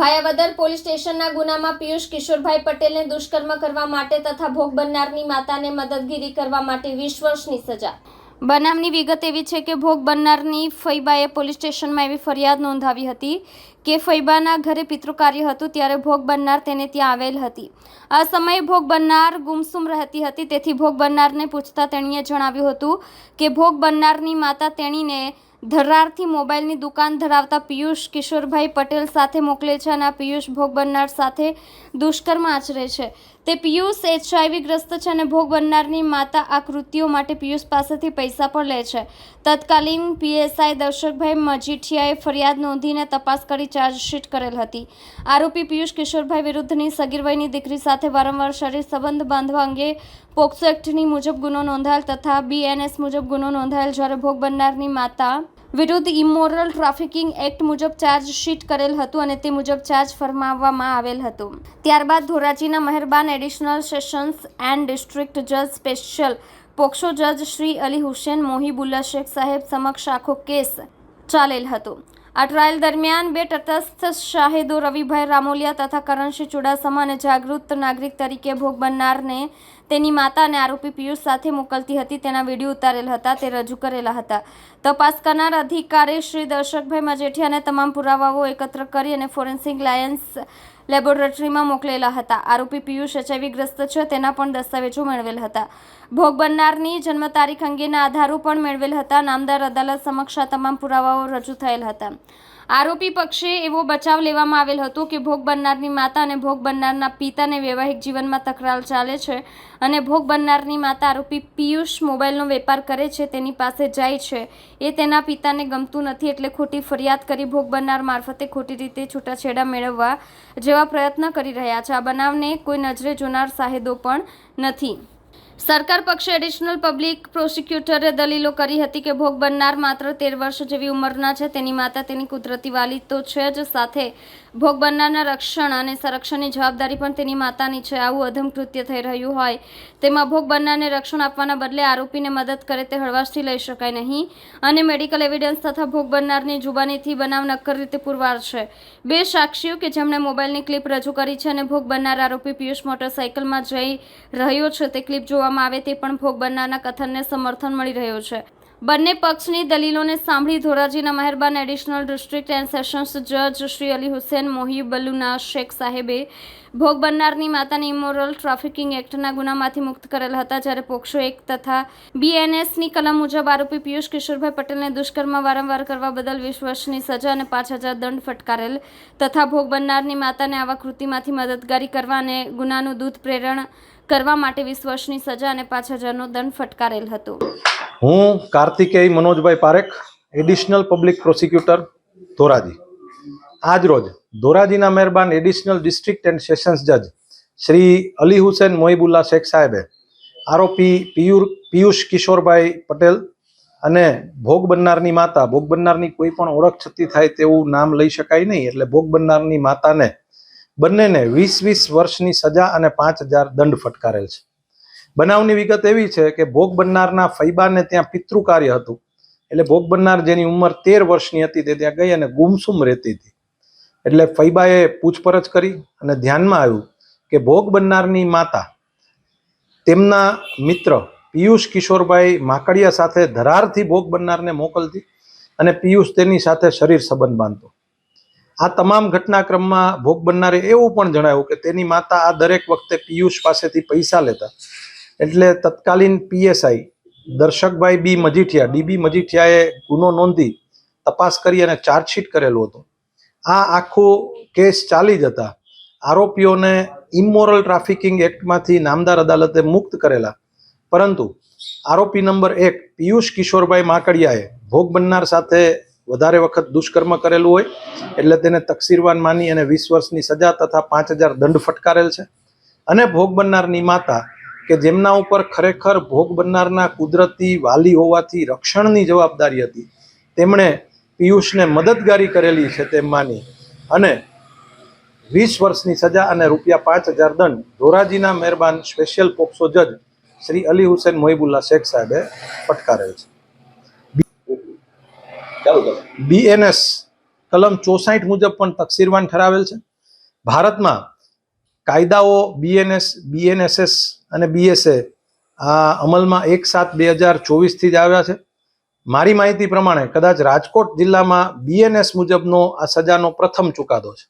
Bhayavadar police સ્ટેશનના ગુનામાં પિયુષ કિશોરભાઈ પટેલને દુષ્કર્મ કરવા માટે તથા ભોગ બનનારની માતાને મદદગીરી કરવા માટે વીસ વર્ષની સજા. બનાવની વિગત એવી છે કે ભોગ બનનારની ફૈબાએ પોલીસ સ્ટેશનમાં એવી ફરિયાદ નોંધાવી હતી કે ફૈબાના ઘરે પિતૃકાર્ય હતું ત્યારે ભોગ બનનાર તેને ત્યાં આવેલ હતી. આ સમયે ભોગ બનનાર ગુમસુમ રહેતી હતી, તેથી ભોગ બનનારને પૂછતા તેણીએ જણાવ્યું હતું કે ભોગ બનનારની માતા તેણીને ધરારથી મોબાઈલની દુકાન ધરાવતા પિયુષ કિશોરભાઈ પટેલ સાથે મોકલે છે અને આ પિયુષ ભોગ બનનાર સાથે દુષ્કર્મ આચરે છે. તે પિયુષ એચઆઈવી ગ્રસ્ત છે અને ભોગ બનનારની માતા આ કૃત્યો માટે પિયુષ પાસેથી પૈસા પણ લે છે. તત્કાલીન પીએસઆઈ દર્શકભાઈ મજીઠિયાએ ફરિયાદ નોંધીને તપાસ કરી ચાર્જશીટ કરેલ હતી. આરોપી પિયુષ કિશોરભાઈ વિરુદ્ધની સગીર વયની દીકરી સાથે વારંવાર શરીર સંબંધ બાંધવા અંગે પોક્સો એક્ટની મુજબ ગુનો નોંધાયેલ તથા બીએનએસ મુજબ ગુનો નોંધાયેલ જ્યારે ભોગ બનનારની માતા વિરુદ્ધ ઇમોરલ ટ્રાફિકિંગ એક્ટ મુજબ ચાર્જશીટ કરેલ હતું અને તે મુજબ ચાર્જ ફરમાવવામાં આવેલ હતું. ત્યારબાદ ધોરાજીના મહેરબાન એડિશનલ સેશન્સ એન્ડ ડિસ્ટ્રિક્ટ જજ સ્પેશિયલ પોક્સો જજ શ્રી અલી હુસેન મોહિબુલ્લા શેખ સાહેબ સમક્ષ આખો કેસ ચાલેલ હતો. આ ટ્રાયલ દરમિયાન બે તટસ્થ શાહિદો રવિભાઈ રામોલિયા તથા કરણસિંહ ચુડાસમા અને જાગૃત નાગરિક તરીકે ભોગ બનનારને તેની માતા અને આરોપી પિયુષ સાથે મોકલતી હતી. તેના વીડિયો ઉતારેલ હતા. તે રજૂ કરેલા હતા. તપાસ કરનાર અધિકારી શ્રી દર્શકભાઈ મજેઠિયાને તમામ પુરાવાઓ એકત્ર કરી અને ફોરેન્સિક લાયન્સ લેબોરેટરીમાં મોકલેલા હતા. આરોપી પિયુષ એચઆઈવી ગ્રસ્ત છે, તેના પણ દસ્તાવેજો મેળવેલ હતા. ભોગ બનનારની જન્મ તારીખ અંગેના આધારો પણ મેળવેલ હતા. નામદાર અદાલત સમક્ષ આ તમામ પુરાવાઓ રજૂ થયેલ હતા. આરોપી પક્ષે એવો બચાવ લેવામાં આવેલ હતો કે ભોગ બનનારની માતા અને ભોગ બનનારના પિતાને વૈવાહિક જીવનમાં તકરાર ચાલે છે અને ભોગ બનનારની માતા આરોપી પિયુષ મોબાઈલનો વેપાર કરે છે, તેની પાસે જાય છે. એ તેના પિતાને ગમતું નથી એટલે ખોટી ફરિયાદ કરી ભોગ બનનાર મારફતે ખોટી રીતે છૂટાછેડા મેળવવા જેવા પ્રયત્ન કરી રહ્યા છે. આ બનાવને કોઈ નજરે જોનાર સાહેદો પણ નથી. સરકાર પક્ષે એડિશનલ પબ્લિક પ્રોસિક્યુટરે દલીલો કરી હતી કે ભોગ બનનાર માત્ર તેર વર્ષ જેવી ઉંમરના છે. તેની માતા તેની કુદરતી વાલી તો છે જ. સાથે ભોગ બનનારના રક્ષણ અને સંરક્ષણની જવાબદારી પણ તેની માતાની છે. આવું અધમ કૃત્ય થઈ રહ્યું હોય તેમાં ભોગ બનનારને રક્ષણ આપવાના બદલે આરોપીને મદદ કરે તે હળવાશથી લઈ શકાય નહીં. અને મેડિકલ એવિડન્સ તથા ભોગ બનનારની જુબાનીથી બનાવ નક્કર રીતે પુરવાર છે. બે સાક્ષીઓ કે જેમણે મોબાઈલની ક્લિપ રજૂ કરી છે અને ભોગ બનનાર આરોપી પિયુષ મોટરસાઇકલમાં જઈ રહ્યો છે તે ક્લિપ જોવામાં આવે તે પણ ભોગ બનનારના કથનને સમર્થન મળી રહ્યું છે. બંને પક્ષની દલીલોને સાંભળી ધોરાજીના મહેરબાન એડિશનલ ડિસ્ટ્રિક્ટ એન્ડ સેશન્સ જજ શ્રી અલી હુસેન મોહિબલુના શેખ સાહેબે ભોગ બનનારની માતાને ઇમોરલ ટ્રાફિકિંગ એક્ટના ગુનામાંથી મુક્ત કરેલ હતા જ્યારે પોક્સો એક તથા બીએનએસની કલમ મુજબ આરોપી પિયુષ કિશોરભાઈ પટેલને દુષ્કર્મ વારંવાર કરવા બદલ વીસ વર્ષની સજા અને પાંચ હજાર દંડ ફટકારેલ તથા ભોગ બનનારની માતાને આવા કૃતિમાંથી મદદગારી કરવા અને ગુનાનું દૂધ પ્રેરણ કરવા માટે વીસ વર્ષની સજા અને પાંચ હજારનો દંડ ફટકારેલ હતો. હું કાર્તિકેય મનોજભાઈ Parekh additional public prosecutor Dhoraji. આજરોજ ધોરાજીના મહેરબાન એડિશનલ ડિસ્ટ્રિક્ટ એન્ડ સેશન્સ જજ શ્રી અલી હુસેન મોહિબુલ્લા શેખ સાહેબે આરોપી પિયુર, પિયુષ કિશોરભાઈ પટેલ અને ભોગ બનનારની માતા, ભોગ બનનારની કોઈ પણ ઓળખ છતી થાય તેવું નામ લઈ શકાય નહીં, એટલે ભોગ બનનારની માતાને બંનેને વીસ વીસ વર્ષની સજા અને પાંચ હજાર દંડ ફટકારેલ છે. બનાવની વિગત એવી છે કે ભોગ બનનારના ફૈબાને ત્યાં પિતૃ કાર્ય હતું. એટલે ભોગ બનનાર જેની ઉંમર તેર વર્ષની હતી તે ત્યાં ગઈ અને ગુમસુમ રહેતી હતી. એટલે ફૈબાએ પૂછપરછ કરી અને ધ્યાનમાં આવ્યું કે ભોગ બનનારની માતા તેમના મિત્ર પિયુષ કિશોરભાઈ માકડિયા સાથે ધરારથી ભોગ બનનારને મોકલતી અને પિયુષ તેની સાથે શરીર સંબંધ બાંધતો. આ તમામ ઘટનાક્રમમાં ભોગ બનનારે એવું પણ જણાવ્યું કે તેની માતા આ દરેક વખતે પિયુષ પાસેથી પૈસા લેતા એટલે તત્કાલીન પીએસઆઈ દર્શકભાઈ બી મજીઠિયા ડીબી મજીઠિયાએ ગુનો નોંધી તપાસ કરી અને ચાર્જશીટ કરેલું હતું. આ આખો કેસ ચાલી જતા આરોપીઓને ઇમોરલ ટ્રાફિકિંગ એક્ટમાંથી નામદાર અદાલતે મુક્ત કરેલા. પરંતુ આરોપી નંબર એક પિયુષ કિશોરભાઈ માકડિયાએ ભોગ બનનાર સાથે વધારે વખત દુષ્કર્મ કરેલું હોય એટલે તેને તકસીરવાન માની અને વીસ વર્ષની સજા તથા પાંચ હજાર દંડ ફટકારેલ છે. અને ભોગ બનનારની માતા કે જેમના ઉપર ખરેખર ભોગ બનનારના કુદરતી વાલી હોવાથી રક્ષણની જવાબદારી હતી. તેમણે પિયુષને મદદગારી કરેલી છે તેમ માની. અને વીસ વર્ષની સજા અને રૂપિયા પાંચ હજાર દંડ ધોરાજીના મહેરબાન સ્પેશિયલ પોક્સો જજ શ્રી અલી હુસેન મોહિબુલ્લા શેખ સાહેબે ફટકારેલ છે. બીએનએસ કલમ ચોસાઠ મુજબ પણ તકસીરવાન ઠરાવેલ છે. ભારતમાં કાયદાઓ બીએનએસ બીએનએસએસ અને બીએસએ આ અમલમાં એક સાત બે હજાર ચોવીસથી જ આવ્યા છે. મારી માહિતી પ્રમાણે કદાચ રાજકોટ જિલ્લામાં બીએનએસ મુજબનો આ સજાનો પ્રથમ ચુકાદો છે.